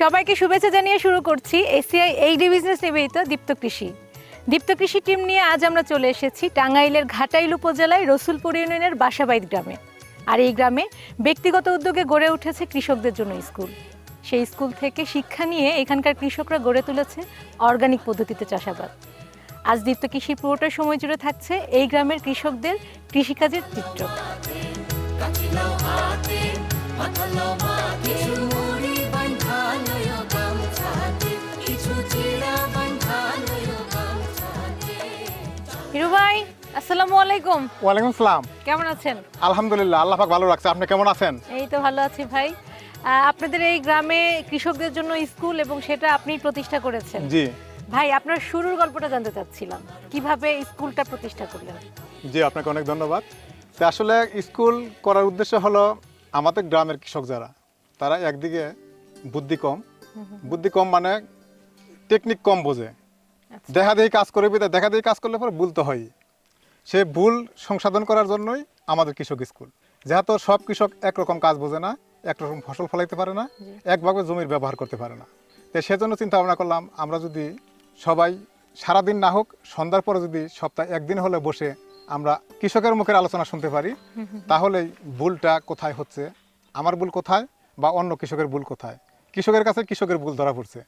সবাইকে শুভেচ্ছা জানিয়ে শুরু করছি এসিআই এইডি বিজনেস নিবেদিত দীপ্ত কৃষি। দীপ্ত কৃষি টিম নিয়ে আজ আমরা চলে এসেছি টাঙ্গাইলের ঘাটাইল উপজেলায় রসুলপুর ইউনিয়নের বাসাবাইদ গ্রামে। আর এই গ্রামে ব্যক্তিগত উদ্যোগে গড়ে উঠেছে কৃষকদের জন্য স্কুল। সেই স্কুল থেকে শিক্ষা নিয়ে এখানকার কৃষকরা গড়ে তুলেছে অর্গানিক পদ্ধতিতে চাষাবাদ। আজ দীপ্ত কৃষি পুরোটা সময় জুড়ে থাকছে এই গ্রামের কৃষকদের কৃষিকাজের চিত্র ভাই আসসালামু আলাইকুম। ওয়ালাইকুম কেমন আছেন? আলহামদুলিল্লাহ আল্লাহ পাক ভালো রাখছে। আপনি কেমন আছেন? এই তো ভালো আছি ভাই। আপনাদের এই গ্রামে কৃষকদের জন্য স্কুল এবং সেটা আপনি প্রতিষ্ঠা করেছেন। জি। ভাই আপনার শুরুর গল্পটা জানতে চাচ্ছিলাম। কীভাবে স্কুলটা প্রতিষ্ঠা করলেন? জি আপনাকে অনেক ধন্যবাদ। তো আসলে স্কুল করার উদ্দেশ্য হলো আমাদের গ্রামের কৃষক যারা তারা একদিকে বুদ্ধি কম। বুদ্ধি কম মানে টেকনিক কম বোঝে। আচ্ছা। দেখা দেখি কাজ করে দেখা দেখি কাজ করলে পরে বলতে হয় সে ভুল সংশোধন করার জন্যই আমাদের কৃষক স্কুল। যেহেতু সব কৃষক একরকম কাজ বোঝে না একরকম ফসল ফলাইতে পারে না একভাবে জমির ব্যবহার করতে পারে না। তো সেজন্য চিন্তা ভাবনা করলাম আমরা যদি সবাই সারাদিন না হোক সন্ধ্যার পরে যদি সপ্তাহে একদিন হলে বসে আমরা কৃষকের মুখের আলোচনা শুনতে পারি তাহলেই ভুলটা কোথায় হচ্ছে আমার ভুল কোথায় বা অন্য কৃষকের ভুল কোথায়? কৃষকের কাছে কৃষকের ভুল ধরা পড়ছে।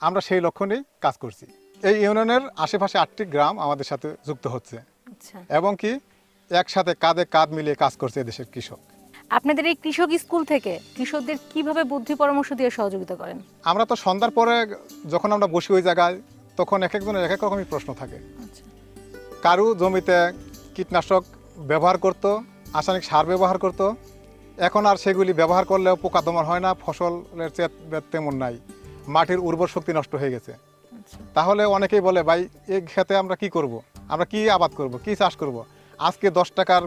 আমরা সেই লক্ষ্য নিয়েই কাজ করছি। এই ইউনিয়নের আশেপাশে আটটি গ্রাম আমাদের সাথে যুক্ত হচ্ছে। এবং কি একসাথে কাঁধে কাঁধ মিলিয়ে কাজ করছে এদেশের কৃষক। আপনাদের এই কৃষক স্কুল থেকে কৃষকদের কীভাবে বুদ্ধি পরামর্শ দিয়ে সহযোগিতা করেন? আমরা তো সন্ধ্যার পরে যখন আমরা বসি ওই জায়গায় তখন এক একজনের এক এক রকমই প্রশ্ন থাকে। আচ্ছা। কারু জমিতে কীটনাশক ব্যবহার করত রাসায়নিক সার ব্যবহার করত এখন আর সেগুলি ব্যবহার করলেও পোকা দমন হয় না ফসলের চেয়ে তেমন নাই মাটির উর্বর শক্তি নষ্ট হয়ে গেছে। আচ্ছা তাহলে অনেকেই বলে, ভাই এই খেতে আমরা কি করব। আমরা কি আবাদ করব? কি চাষ করব। আজকে দশ টাকার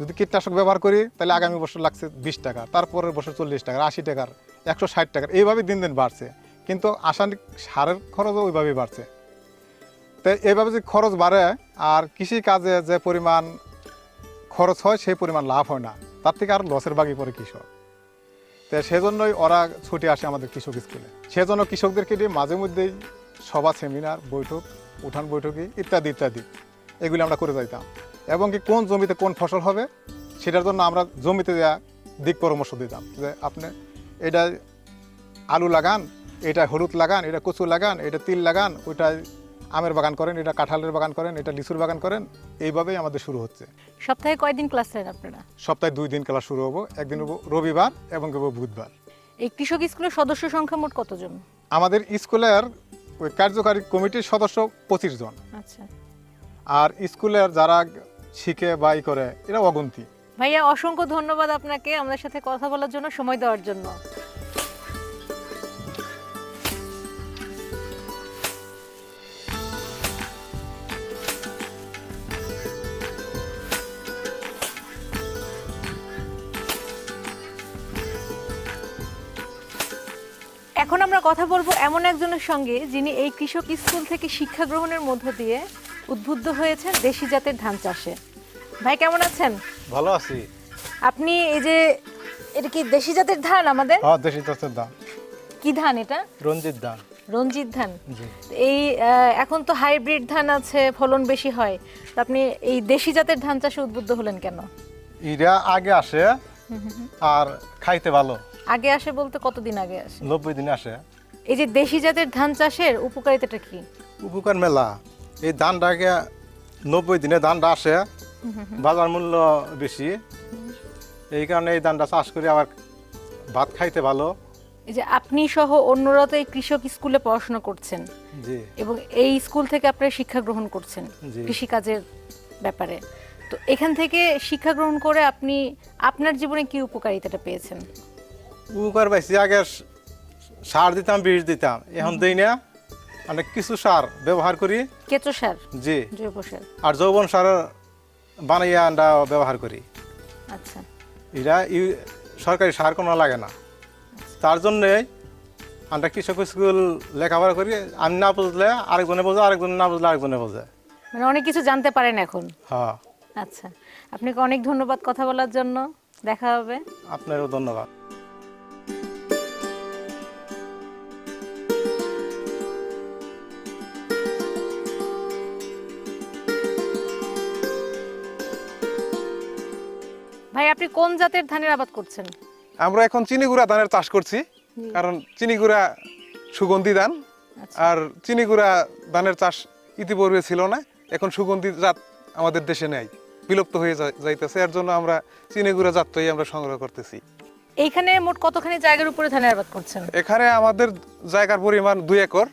যদি কীটনাশক ব্যবহার করি, তাহলে আগামী বছর লাগছে বিশ টাকা, তারপরের বছর চল্লিশ টাকার আশি টাকার, একশো ষাট টাকার, এইভাবে দিন দিন বাড়ছে। কিন্তু রাসায়নিক সারের খরচও ওইভাবেই বাড়ছে। তো এইভাবে যদি খরচ বাড়ে আর কৃষি কাজে যে পরিমাণ খরচ হয়, সেই পরিমাণ লাভ হয় না, তার থেকে আর লসের বাগি পড়ে কৃষক। তো সেজন্যই ওরা ছুটে আসে আমাদের কৃষক স্কুলে। সেজন্য কৃষকদেরকে দিয়ে মাঝে মধ্যেই সভা সেমিনার বৈঠক উঠান বৈঠকি ইত্যাদি ইত্যাদি। এগুলি আমরা করে যাইতাম। এবং কি কোন জমিতে কোন ফসল হবে সেটার জন্য আমরা জমিতে দেওয়া দিক পরামর্শ দিতাম। যে আপনি এটা আলু লাগান এটা হলুদ লাগান এটা কচু লাগান এটা তিল লাগান ওইটা আমের বাগান করেন এটা কাঁঠালের বাগান করেন এটা লিচুর বাগান করেন এইভাবেই আমাদের শুরু হচ্ছে। সপ্তাহে কয়দিন ক্লাস নেন আপনারা? সপ্তাহে দুই দিন ক্লাস শুরু হব। একদিন হব রবিবার এবং হব বুধবার। এই কৃষক স্কুলের সদস্য সংখ্যা মোট কতজন? আমাদের স্কুলের ওই কার্যকারী কমিটির সদস্য পঁচিশ জন। আচ্ছা। আর স্কুলের যারা শিখে বা ই করে এরা অগন্তি। ভাইয়া অসংখ্য ধন্যবাদ আপনাকে আমাদের সাথে কথা বলার জন্য সময় দেওয়ার জন্য। এখন আমরা কথা বলব এমন একজনের সঙ্গে যিনি এই কৃষক স্কুল থেকে শিক্ষা গ্রহণের মধ্য দিয়ে উদ্বুদ্ধ হয়েছেন দেশি জাতের ধান চাষে। ভাই কেমন আছেন? ভালো আছি। আপনি এই যে এটা কি দেশি জাতের ধান আমাদের? হ্যাঁ দেশি চাষের দাম কি ধান এটা? রঞ্জিত ধান। রঞ্জিত ধান। এই এখন তো হাইব্রিড ধান আছে ফলন বেশি হয়। তো আপনি এই দেশি জাতের ধান চাষে উদ্বুদ্ধ হলেন কেন? এরা আগে আসে আর খাইতে ভালো। আগে আসে বলতে কতদিন আগে আসে? নব্বই দিনে আসে। এই যে দেশি জাতের ধান চাষের উপকারিতাটা কি? উপকার মেলা। এই ধানটাকে নব্বই দিনে ধানটা আসে বাজার মূল্য বেশি। এই কারণে এই ধানটা চাষ করে আবার ভাত খাইতে ভালো। এই যে আপনি সহ অন্যরা তো এই কৃষক স্কুলে পড়াশোনা করছেন। জি। এবং এই স্কুল থেকে আপনারা শিক্ষা গ্রহণ করছেন। কৃষিকাজের ব্যাপারে। তো এখান থেকে শিক্ষা গ্রহণ করে আপনি আপনার জীবনে কি উপকারিতাটা পেয়েছেন? উপকার পাইছি আগে সার দিতাম বিষ দিতাম। এখন দিই না। অনেক কিছু সার ব্যবহার করি। কেঁচো সার? জি। জৈব সার? আর যৌবন সার বানাইয়া আমরা ব্যবহার করি। আচ্ছা। এরা সরকারি সার কোনো লাগে না। তার জন্যে আমরা কৃষক স্কুল লেখাপড়া করি। আমি না বুঝলে আরেকজনে বোঝে আরেকজনে না বুঝলে আরেকজনে বোঝে। মানে অনেক কিছু জানতে পারেন এখন? হ্যাঁ। আচ্ছা। আপনাকে অনেক ধন্যবাদ কথা বলার জন্য। দেখা হবে। আপনারও ধন্যবাদ। কোন জাতের ধানের আবাদ করছেন? আমরা এখন চিনিগুড়া ধানের চাষ করছি কারণ চিনিগুড়া সুগন্ধি ধান আচ্ছা। আর চিনিগুড়া ধানের চাষ ইতিপূর্বে ছিল না এখন সুগন্ধি জাত আমাদের দেশে নেই বিলুপ্ত হয়ে যাইতেছে এর জন্য আমরা চিনিগুড়া জাতটাই আমরা সংগ্রহ করতেছি। এইখানে মোট কতখানি জায়গার উপরে ধানের আবাদ করছেন? এখানে আমাদের জায়গার পরিমাণ দুই একর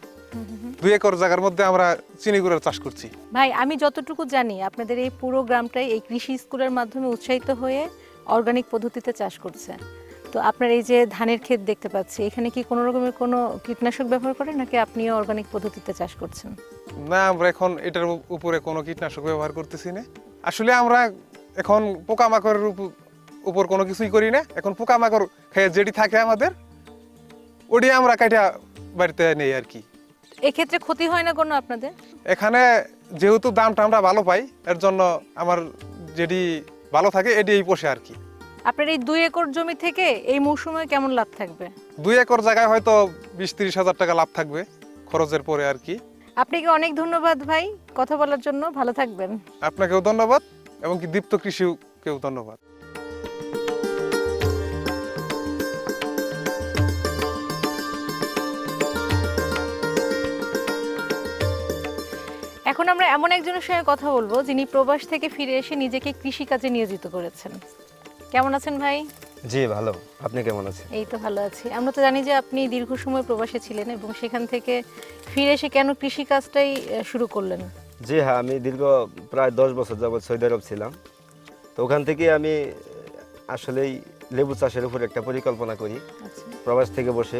দুই একর জায়গার মধ্যে আমরা চিনিগুড়ার চাষ করছি। ভাই আমি যতটুকু জানি আপনাদের এই পুরো গ্রামটাই এই কৃষি স্কুলের মাধ্যমে উৎসাহিত হয়ে অর্গানিক পদ্ধতিতে চাষ করছে। তো আপনার এই যে ধানের ক্ষেত দেখতে পাচ্ছি এখানে কি কোনো রকমের কোনো কীটনাশক ব্যবহার করেন নাকি আপনিও অর্গানিক পদ্ধতিতে চাষ করছেন? না আমরা এখন এটার উপরে কোনো কীটনাশক ব্যবহার করতেছি না। আসলে আমরা এখন পোকামাকড়ের উপ- উপর কোনো কিছুই করি না। এখন পোকামাকড় খেয়ে যেটি থাকে আমাদের ওটি আমরা কাটা বাড়িতে নেই আর কি। এক্ষেত্রে ক্ষতি হয় না কোনো আপনাদের? এখানে যেহেতু দামটা আমরা ভালো পাই এর জন্য আমার যেটি ভালো থাকে এটি এই পোষে আর কি। আপনার এই দুই একর জমি থেকে এই মৌসুমে কেমন লাভ থাকবে? দুই একর জায়গায় হয়তো বিশ তিরিশ হাজার টাকা লাভ থাকবে খরচের পরে আর কি। আপনাকে অনেক ধন্যবাদ ভাই কথা বলার জন্য ভালো থাকবেন। আপনাকেও ধন্যবাদ এবং কি দীপ্ত কৃষিকেও ধন্যবাদ। এখন আমরা এমন একজনের সঙ্গে কথা বলব যিনি প্রবাস থেকে ফিরে এসে নিজেকে কৃষিকাজে নিয়োজিত করেছেন। কেমন আছেন ভাই? জি ভালো। আপনি কেমন আছেন? এই তো ভালো আছি। আমরা তো জানি যে আপনি দীর্ঘ সময় প্রবাসে ছিলেন এবং সেখান থেকে ফিরে এসে কেন কৃষিকাজটাই শুরু করলেন? জি হ্যাঁ আমি দীর্ঘ প্রায় দশ বছর যাবৎ সৌদি আরব ছিলাম। তো ওখান থেকে আমি আসলেই লেবু চাষের উপর একটা পরিকল্পনা করি। আচ্ছা। প্রবাস থেকে বসে।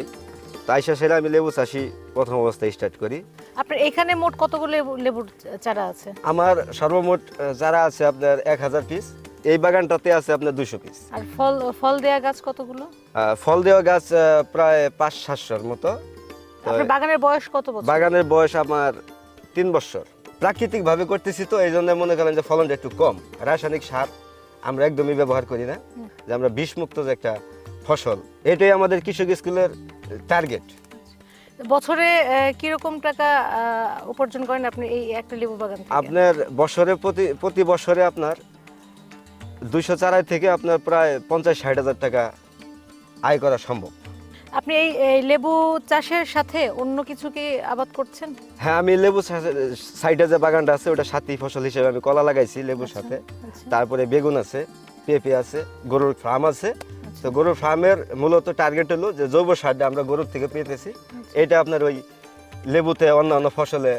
তাই শেষে আমি লেবু চাষি প্রথম অবস্থায় স্টার্ট করি। আপনার এখানে মোট কতগুলো লেবু- লেবুর চারা আছে? আমার সর্বমোট যারা আছে আপনার এক হাজার পিস এই বাগানটাতে আছে আপনার দুশো পিস আর ফল ফল দেয়া গাছ কতগুলো? ফল দেওয়া গাছ প্রায় পাঁচ সাতশোর মতো। বাগানের বয়স কত বছর? বাগানের বয়স আমার তিন বছর। প্রাকৃতিকভাবে করতেছি তো এই জন্য মনে করেন যে ফলনটা একটু কম। রাসায়নিক সার আমরা একদমই ব্যবহার করি না। যে আমরা বিষমুক্ত যে একটা ফসল এটাই আমাদের কৃষক স্কুলের টার্গেট বছরে কীরকম টাকা উপার্জন করেন আপনি এই একটা লেবু বাগান থেকে? আপনার বছরে প্রতি প্রতি বছরে আপনার দুইশো চারাই থেকে আপনার প্রায় পঞ্চাশ ষাট হাজার টাকা আয় করা সম্ভব। আপনি এই এই লেবু চাষের সাথে অন্য কিছু কি আবাদ করছেন? হ্যাঁ আমি লেবু সাইডে যে বাগানটা আছে ওটা সাথী ফসল হিসেবে আমি কলা লাগাইছি লেবুর সাথে। আচ্ছা। তারপরে বেগুন আছে পেঁপে আছে গরুর ফার্ম আছে তো গরুর ফার্মের মূলত টার্গেট হলো যে জৈব সারটা আমরা গরুর থেকে পেতেছি। এটা আপনার ওই লেবুতে অন্যান্য ফসলে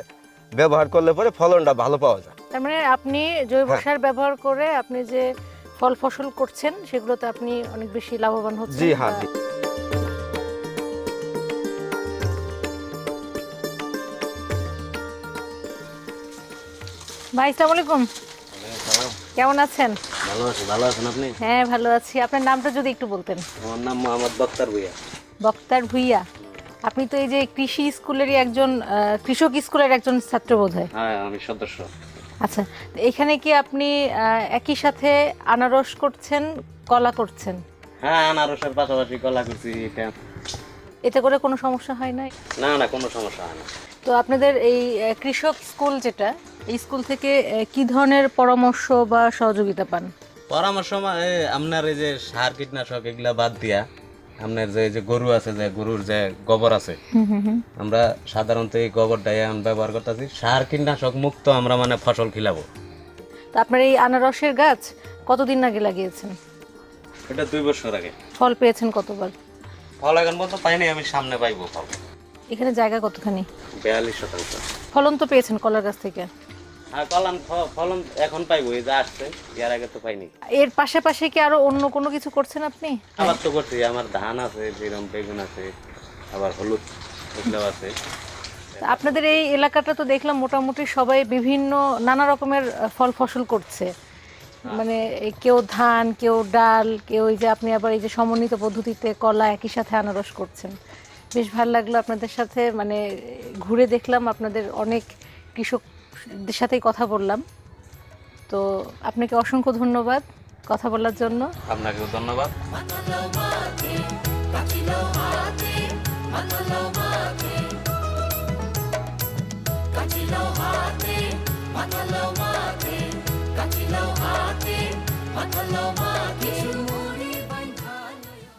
ব্যবহার করলে পরে ফলনটা ভালো পাওয়া যায়। তার মানে আপনি জৈব হ্যাঁ। সার ব্যবহার করে আপনি যে ফল ফসল করছেন সেগুলোতে আপনি অনেক বেশি লাভবান হচ্ছেন জি হ্যাঁ জি। ভাই আসসালামু আলাইকুম। কেমন আছেন? ভালো আছি ভালো আছেন আপনি? হ্যাঁ ভালো আছি। আপনার নামটা যদি একটু বলতেন। আমার নাম মোহাম্মদ বক্তার ভুইয়া। বক্তার ভুইয়া। আপনি তো এই যে কৃষি স্কুলেরই একজন কৃষক স্কুলের একজন ছাত্র বোধ হয় হ্যাঁ আমি সদস্য। আচ্ছা এখানে কি আপনি একই সাথে আনারস করছেন কলা করছেন? হ্যাঁ আনারসের পাশাপাশি কলা করছি এটা। এতে করে কোনো সমস্যা হয় না না না কোনো সমস্যা হয় না। তো আপনাদের এই কৃষক স্কুল যেটা স্কুল থেকে কি ধরনের পরামর্শ বা সহযোগিতা পান? পরামর্শ আপনার এই যে সার কীটনাশক এগুলা বাদ দিয়া আপনার যে এই যে গরু আছে যে গরুর যে গোবর আছে আমরা সাধারণত এই গোবরটাই ব্যবহার করতেছি। সার কীটনাশক মুক্ত আমরা মানে ফসল খিলাবো। তো আপনার এই আনারসের গাছ কতদিন আগে লাগিয়েছেন? এটা দুই বছর আগে। ফল পেয়েছেন কতবার? ফল এখন পর্যন্ত পাইনি আমি সামনে পাইবো ফল। এখানে জায়গা কতখানি? বিয়াল্লিশ শতাংশ। ফলন তো পেয়েছেন কলার গাছ থেকে। কলাম ফলন এখন পাইবো এই যা আসছে এর আগে তো পাইনি। এর পাশাপাশি কি আরও অন্য কোনো কিছু করছেন আপনি? আবার তো করছি আমার ধান আছে যেরকম বেগুন আছে আবার হলুদ এগুলো আছে। আপনাদের এই এলাকাটা তো দেখলাম মোটামুটি সবাই বিভিন্ন নানা রকমের ফল ফসল করছে। মানে এই কেউ ধান কেউ ডাল কেউ এই যে আপনি আবার এই যে সমন্বিত পদ্ধতিতে কলা একই সাথে আনারস করছেন। বেশ ভালো লাগল আপনাদের সাথে মানে ঘুরে দেখলাম আপনাদের অনেক কৃষকদের সাথেই কথা বললাম। তো আপনাকে অসংখ্য ধন্যবাদ কথা বলার জন্য। আপনাকেও ধন্যবাদ।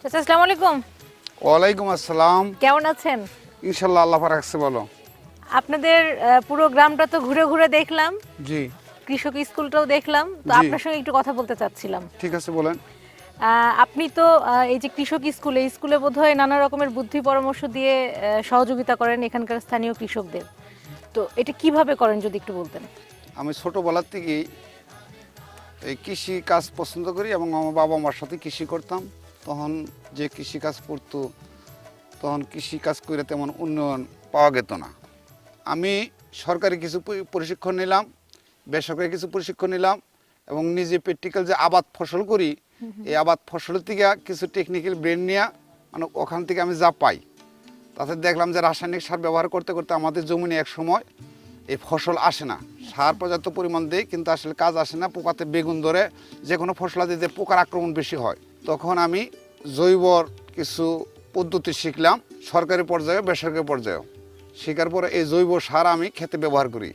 চাচা আসসালামু আলাইকুম। ওয়ালাইকুম আসসালাম। কেমন আছেন? ইনশাল্লাহ আল্লাহ পাক রাখছে বলো আপনাদের পুরো গ্রামটা তো ঘুরে ঘুরে দেখলাম। জি। কৃষক স্কুলটাও দেখলাম। তো আপনার সঙ্গে একটু কথা বলতে চাচ্ছিলাম। ঠিক আছে বলেন। আপনি তো এই যে কৃষক স্কুলে স্কুলে বোধহয় নানা রকমের বুদ্ধি পরামর্শ দিয়ে সহযোগিতা করেন এখানকার স্থানীয় কৃষকদের। তো এটা কীভাবে করেন যদি একটু বলতেন? আমি ছোটোবেলার থেকেই এই কৃষি কাজ পছন্দ করি এবং আমার বাবা মার সাথে কৃষি করতাম। তখন যে কৃষি কাজ করতো তখন কৃষি কাজ করে তেমন উন্নয়ন পাওয়া যেত না। আমি সরকারি কিছু প্রশিক্ষণ নিলাম বেসরকারি কিছু প্রশিক্ষণ নিলাম এবং নিজে প্র্যাকটিক্যাল যে আবাদ ফসল করি এই আবাদ ফসলের থেকে কিছু টেকনিক্যাল ব্রেন নিয়ে মানে ওখান থেকে আমি যা পাই। তাতে দেখলাম যে রাসায়নিক সার ব্যবহার করতে করতে আমাদের জমিনে এক সময় এই ফসল আসে না। সার পর্যাপ্ত পরিমাণ দেয় কিন্তু আসলে কাজ আসে না। পোকাতে বেগুন ধরে যে কোনো ফসলাদিতে পোকার আক্রমণ বেশি হয়। তখন আমি জৈবর কিছু পদ্ধতি শিখলাম সরকারি পর্যায়ে বেসরকারি পর্যায়েও। শেখার পরে এই জৈব সার আমি খেতে ব্যবহার করি।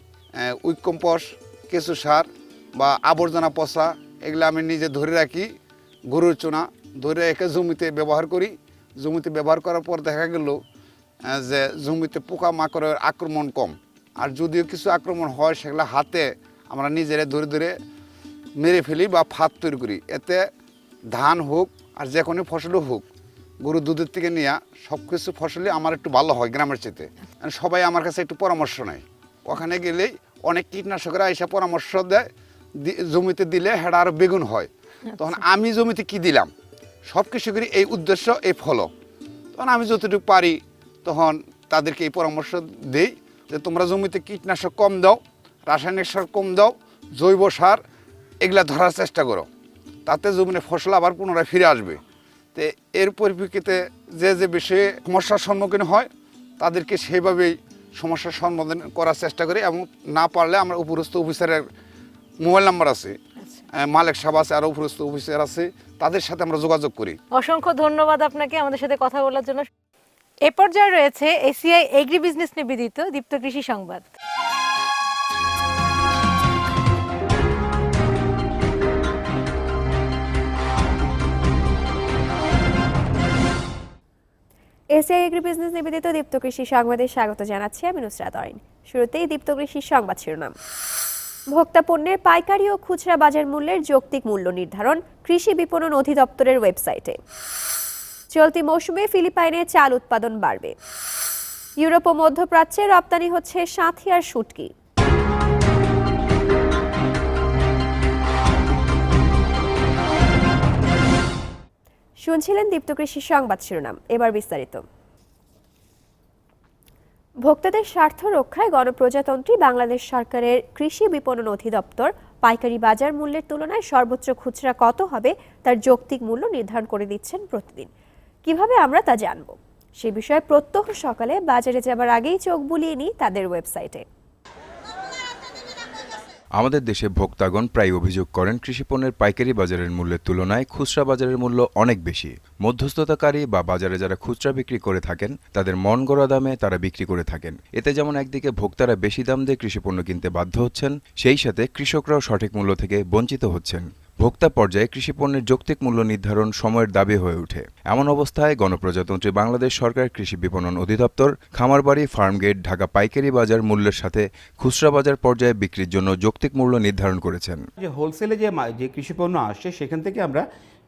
উইক কম্পোস্ট কেঁচু সার বা আবর্জনা পচা, এগুলো আমি নিজে ধরে রাখি, গরুর চুনা, ধরে রেখে জমিতে ব্যবহার করি। জমিতে ব্যবহার করার পর দেখা গেল যে জমিতে পোকা মাকড়ের আক্রমণ কম। আর যদিও কিছু আক্রমণ হয়, সেগুলো হাতে আমরা নিজেরা ধরে ধরে মেরে ফেলি বা ফাঁদ তৈরি করি। এতে ধান হোক আর যে কোনো ফসলও হোক গরু দুধের থেকে নিয়ে সব কিছু ফসলই আমার একটু ভালো হয় গ্রামের চেতে সবাই আমার কাছে একটু পরামর্শ নেয়। ওখানে গেলেই অনেক কীটনাশকরা এসে পরামর্শ দেয় জমিতে দিলে হেডা আরও বেগুন হয়। তখন আমি জমিতে কি দিলাম? সব কৃষকেরই এই উদ্দেশ্য এই ফলো তখন আমি যতটুকু পারি তখন তাদেরকে এই পরামর্শ দিই যে তোমরা জমিতে কীটনাশক কম দাও রাসায়নিক সার কম দাও জৈব সার এগুলা ধরার চেষ্টা করো। তাতে জমিনে ফসল আবার পুনরায় ফিরে আসবে। তো এর পরিপ্রেক্ষিতে যে যে বিষয়ে সমস্যার সম্মুখীন হয় তাদেরকে সেইভাবেই সমস্যার সমাধান করার চেষ্টা করি এবং না পারলে আমরা উপরস্থ অফিসারের মোবাইল নাম্বার আছে আহ, মালিক সাহেব আছে আর উপরস্থ অফিসার আছে তাদের সাথে আমরা যোগাযোগ করি। অসংখ্য ধন্যবাদ আপনাকে আমাদের সাথে কথা বলার জন্য। এ পর্যায়ে রয়েছে এসিআই এগ্রি বিজনেস নিবেদিত দীপ্ত কৃষি সংবাদ। এসিআই এগ্রি বিজনেস নিবেদিত দীপ্ত কৃষি সংবাদে স্বাগত জানাচ্ছি আমি নুসরাত অরিন শুরুতেই দীপ্ত কৃষি সংবাদ শিরোনাম। ভোক্তা পণ্যের পাইকারি ও খুচরা বাজার মূল্যের যৌক্তিক মূল্য নির্ধারণ কৃষি বিপণন অধিদপ্তরের ওয়েবসাইটে। চলতি মৌসুমে ফিলিপাইনে চাল উৎপাদন বাড়বে। ইউরোপ ও মধ্যপ্রাচ্যে রপ্তানি হচ্ছে সাঁথিয়ার শুটকি শুনছিলেন দীপ্ত কৃষি সংবাদ শিরোনাম। এবার বিস্তারিত। ভোক্তাদের স্বার্থ রক্ষায় গণপ্রজাতন্ত্রী বাংলাদেশ সরকারের কৃষি বিপণন অধিদপ্তর পাইকারি বাজার মূল্যের তুলনায় সর্বোচ্চ খুচরা কত হবে তার যৌক্তিক মূল্য নির্ধারণ করে দিচ্ছেন প্রতিদিন। কীভাবে আমরা তা জানব? সে বিষয়ে প্রত্যহ সকালে বাজারে যাবার আগেই চোখ বুলিয়ে নিই তাদের ওয়েবসাইটে। আমাদের দেশে ভোক্তাগণ প্রায় অভিযোগ করেন, কৃষিপণ্যের পাইকারি বাজারের মূল্যের তুলনায় খুচরা বাজারের মূল্য অনেক বেশি। মধ্যস্থতাকারী বা বাজারে যারা খুচরা বিক্রি করে থাকেন, তাদের মন গড়া দামে তারা বিক্রি করে থাকেন। এতে যেমন একদিকে ভোক্তারা বেশি দাম দিয়ে কৃষিপণ্য কিনতে বাধ্য হচ্ছেন, সেই সাথে কৃষকরাও সঠিক মূল্য থেকে বঞ্চিত হচ্ছেন। ভোক্তা পর্যায়ে কৃষিপণ্যের যৌক্তিক মূল্য নির্ধারণ সময়ের দাবি হয়ে ওঠে। এমন অবস্থায় গণপ্রজাতন্ত্রী বাংলাদেশ সরকার কৃষি বিপণন অধিদপ্তর, খামারবাড়ি, ফার্মগেট, ঢাকা পাইকারি বাজার মূল্যের সাথে খুচরা বাজার পর্যায়ে বিক্রির জন্য যৌক্তিক মূল্য নির্ধারণ করেছেন। যে হোলসেলে যে যে কৃষিপণ্য আসছে, সেখান থেকে আমরা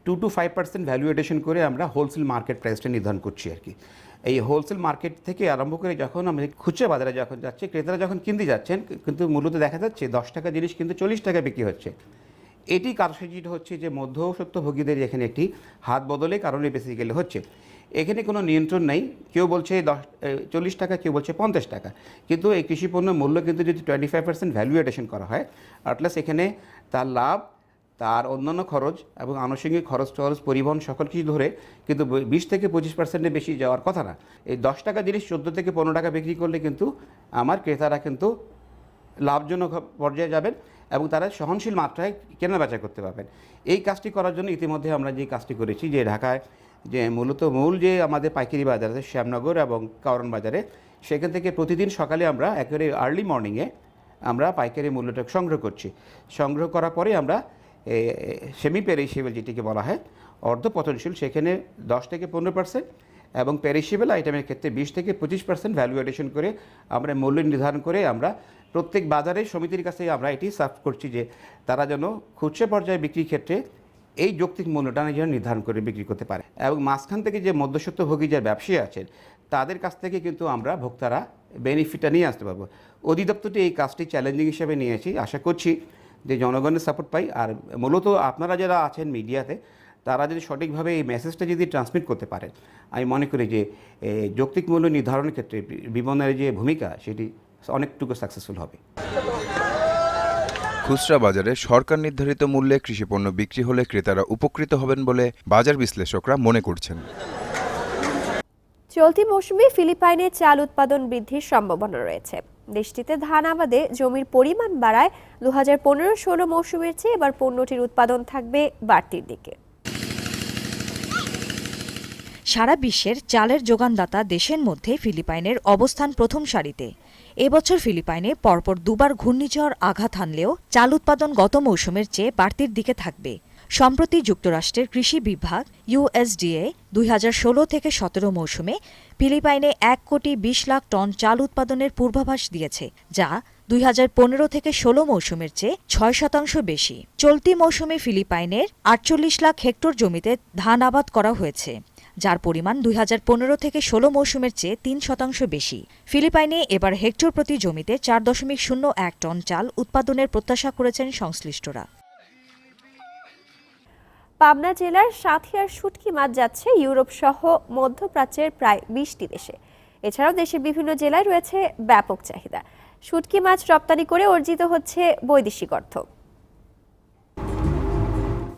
two to five percent value addition করে আমরা হোলসেল মার্কেট প্রাইসটা নির্ধারণ করছি আর কি। এই হোলসেল মার্কেট থেকে আরম্ভ করে যখন আমাদের খুচরা বাজারে যখন যাচ্ছে, ক্রেতারা যখন কিনতে যাচ্ছেন, কিন্তু মূলত দেখা যাচ্ছে দশ টাকা জিনিস কিন্তু চল্লিশ টাকা বিক্রি হচ্ছে। এটি কারসাজিটা হচ্ছে যে মধ্যস্বত্বভোগীদের এখানে একটি হাত বদলে কারণে বেসিক্যালি হচ্ছে। এখানে কোনো নিয়ন্ত্রণ নেই, কেউ বলছে দশ চল্লিশ টাকা, কেউ বলছে পঞ্চাশ টাকা। কিন্তু এই কৃষি পণ্যের মূল্য কিন্তু যদি twenty five percent value addition করা হয় আটলাস এখানে তার লাভ, তার অন্যান্য খরচ এবং আনুষঙ্গিক খরচ টরচ, পরিবহন, সকল কিছু ধরে কিন্তু বিশ থেকে পঁচিশ পার্সেন্টের বেশি যাওয়ার কথা না। এই দশ টাকা জিনিস চোদ্দ থেকে পনেরো টাকা বিক্রি করলে কিন্তু আমার ক্রেতারা কিন্তু লাভজনক পর্যায়ে যাবেন। এবং তারা সহনশীল মাত্রায় কেনা বেচা করতে পারবেন। এই কাজটি করার জন্য ইতিমধ্যে আমরা যে কাজটি করেছি, যে ঢাকায় যে মূলত মূল যে আমাদের পাইকারি বাজার আছে শ্যামনগর এবং কারণ বাজারে, সেখান থেকে প্রতিদিন সকালে আমরা একেবারে আর্লি মর্নিংয়ে আমরা পাইকারি মূল্যটা সংগ্রহ করছি। সংগ্রহ করার পরে আমরা সেমি পেরিসেবল যেটিকে বলা হয় অর্ধ পতনশীল সেখানে দশ থেকে পনেরো পার্সেন্ট এবং পেরিসেবল আইটেমের ক্ষেত্রে বিশ থেকে পঁচিশ পার্সেন্ট ভ্যালু এডিশন করে আমরা মূল্য নির্ধারণ করে আমরা প্রত্যেক বাজারে সমিতির কাছে আমরা এটি সার্ভ করছি যে তারা যেন খুচরা পর্যায়ে বিক্রির ক্ষেত্রে এই যৌক্তিক মূল্যটা যেন নির্ধারণ করে বিক্রি করতে পারে। এবং মাঝখান থেকে যে মধ্যস্বত্বভোগী যে ব্যবসায়ী আছেন, তাদের কাছ থেকে কিন্তু আমরা ভোক্তারা বেনিফিটটা নিয়ে আসতে পারব। অধিদপ্তরটি এই কাজটি চ্যালেঞ্জিং হিসেবে নিয়েছি। আশা করছি যে জনগণের সাপোর্ট পাই। আর মূলত আপনারা যারা আছেন মিডিয়াতে তারা যদি সঠিকভাবে এই মেসেজটা যদি ট্রান্সমিট করতে পারেন আমি মনে করি যে যৌক্তিক মূল্য নির্ধারণের ক্ষেত্রে বিপণনের যে ভূমিকা সেটি অনেকটুকু সাকসেসফুল হবে। খুচরা বাজারে সরকার নির্ধারিত মূল্যে কৃষিপণ্য বিক্রি হলে ক্রেতারা উপকৃত হবেন বলে বাজার বিশ্লেষকরা মনে করছেন। চলতি মৌসুমে ফিলিপাইনে চাল উৎপাদন বৃদ্ধির সম্ভাবনা রয়েছে। দেশটিতে ধান আবাদে জমির পরিমাণ বাড়ায় দু হাজার পনেরো ষোলো মৌসুমের চেয়ে এবার পণ্যটির উৎপাদন থাকবে বাড়তির দিকে। সারা বিশ্বের চালের যোগানদাতা দেশের মধ্যে ফিলিপাইনের অবস্থান প্রথম সারিতে। এবছর ফিলিপাইনে পরপর দুবার ঘূর্ণিঝড় আঘাত হানলেও চাল উৎপাদন গত মৌসুমের চেয়ে বাড়তির দিকে থাকবে। সম্প্রতি যুক্তরাষ্ট্রের কৃষি বিভাগ ইউএসডিএ দুই হাজার ষোলো থেকে সতেরো মৌসুমে ফিলিপাইনে এক কোটি বিশ লাখ টন চাল উৎপাদনের পূর্বাভাস দিয়েছে, যা দুই হাজার পনেরো থেকে ষোলো মৌসুমের চেয়ে ছয় শতাংশ বেশি। চলতি মৌসুমে ফিলিপাইনের আটচল্লিশ লাখ হেক্টর জমিতে ধান আবাদ করা হয়েছে। যার পরিমাণ দুই হাজার পনেরো থেকে ষোলো মৌসুমের চেয়ে তিন শতাংশ বেশি। ফিলিপাইনে এবার হেক্টর প্রতি জমিতে চার দশমিক শূন্য এক টন চাল উৎপাদনের প্রত্যাশা করেছেন সংশ্লিষ্টরা। পাবনা জেলার সাথিয়ার শুটকি মাছ যাচ্ছে ইউরোপ সহ মধ্যপ্রাচ্যের প্রায় বিশটি দেশে। এছাড়াও দেশের বিভিন্ন জেলায় রয়েছে ব্যাপক চাহিদা। শুটকি মাছ রপ্তানি করে অর্জিত হচ্ছে বৈদেশিক অর্থ।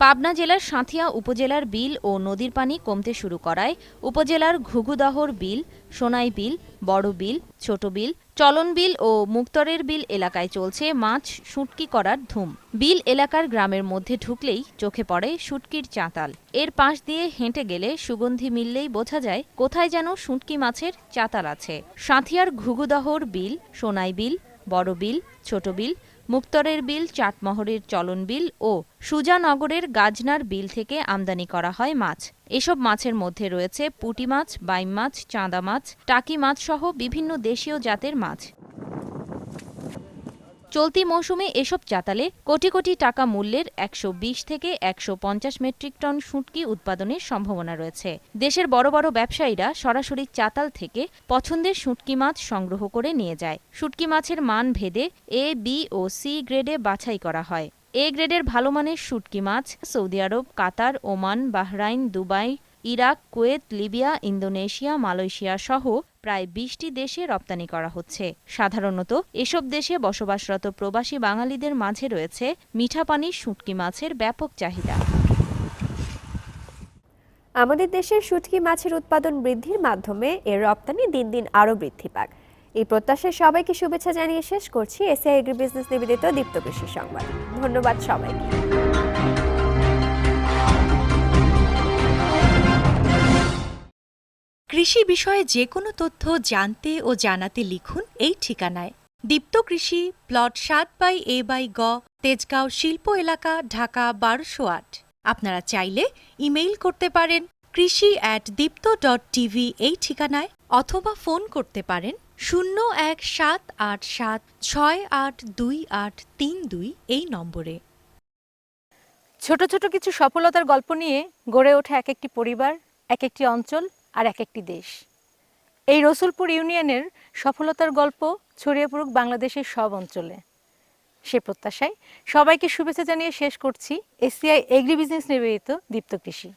পাবনা জেলার সাঁথিয়া উপজেলার বিল ও নদীর পানি কমতে শুরু করায় উপজেলার ঘুঘুদহর বিল, সোনাই বিল, বড় বিল, ছোট বিল, চলন বিল ও মুক্তরের বিল এলাকায় চলছে মাছ শুটকি করার ধুম। বিল এলাকার গ্রামের মধ্যে ঢুকলেই চোখে পড়ে শুটকির চাতাল। এর পাশ দিয়ে হেঁটে গেলে সুগন্ধি মিললেই বোঝা যায় কোথায় যেন শুটকি মাছের চাতাল আছে। সাঁথিয়ার ঘুঘুদহর বিল, সোনাই বিল, বড় বিল, ছোট বিল মুক্তরের বিল, চাটমহরের চলন বিল ও সুজানগরের গাজনার বিল থেকে আমদানি করা হয় মাছ। এসব মাছের মধ্যে রয়েছে পুটি মাছ, বাইম মাছ, চাঁদা মাছ, টাকি মাছ সহ বিভিন্ন দেশীয় জাতের মাছ। চলতি মৌসুমে এসব চাতালে কোটি কোটি টাকা মূল্যের একশো বিশ থেকে একশো পঞ্চাশ মেট্রিক টন শুঁটকি উৎপাদনের সম্ভাবনা রয়েছে। দেশের বড় বড় ব্যবসায়ীরা সরাসরি চাতাল থেকে পছন্দের শুঁটকি মাছ সংগ্রহ করে নিয়ে যায়। শুঁটকি মাছের মান ভেদে এ বি ও সি গ্রেডে বাছাই করা হয়। এ গ্রেডের ভালো মানের শুটকি মাছ Saudi Arab, Qatar, Oman, Bahrain, Dubai Iraq, Kuwait, Libya, Indonesia, Malaysia সহ প্রায় বিশটি দেশে রপ্তানি করা হচ্ছে। সাধারণত এসব দেশে বসবাসরত প্রবাসী বাঙালিদের মাঝে রয়েছে মিঠা পানির শুটকি মাছের ব্যাপক চাহিদা। আমাদের দেশের শুটকি মাছের উৎপাদন বৃদ্ধির মাধ্যমে এর রপ্তানি দিন দিন আরও বৃদ্ধি পাক। এই প্রত্যাশায় সবাইকে শুভেচ্ছা জানিয়ে শেষ করছি এসিআই এগ্রি বিজনেস নিবেদিত দীপ্ত কৃষি সংবাদ। ধন্যবাদ সবাইকে। কৃষি বিষয়ে যে কোনো তথ্য জানতে ও জানাতে লিখুন এই ঠিকানায়। দীপ্ত কৃষি, প্লট সাত বাই এ বাই গ, তেজগাঁও শিল্প এলাকা, ঢাকা বারোশো আট। আপনারা চাইলে ইমেইল করতে পারেন কৃষি অ্যাট দীপ্ত ডট টিভি এই ঠিকানায় অথবা ফোন করতে পারেন শূন্য এক সাত আট সাত ছয় আট দুই আট তিন দুই এই নম্বরে। ছোট ছোট কিছু সফলতার গল্প নিয়ে গড়ে ওঠে এক একটি পরিবার এক একটি অঞ্চল আর এক একটি দেশ। এই রসুলপুর ইউনিয়নের সফলতার গল্প ছড়িয়ে পড়ুক বাংলাদেশের সব অঞ্চলে। সে প্রত্যাশায় সবাইকে শুভেচ্ছা জানিয়ে শেষ করছি এসিআই এগ্রি বিজনেস নিবেদিত দীপ্ত কৃষি।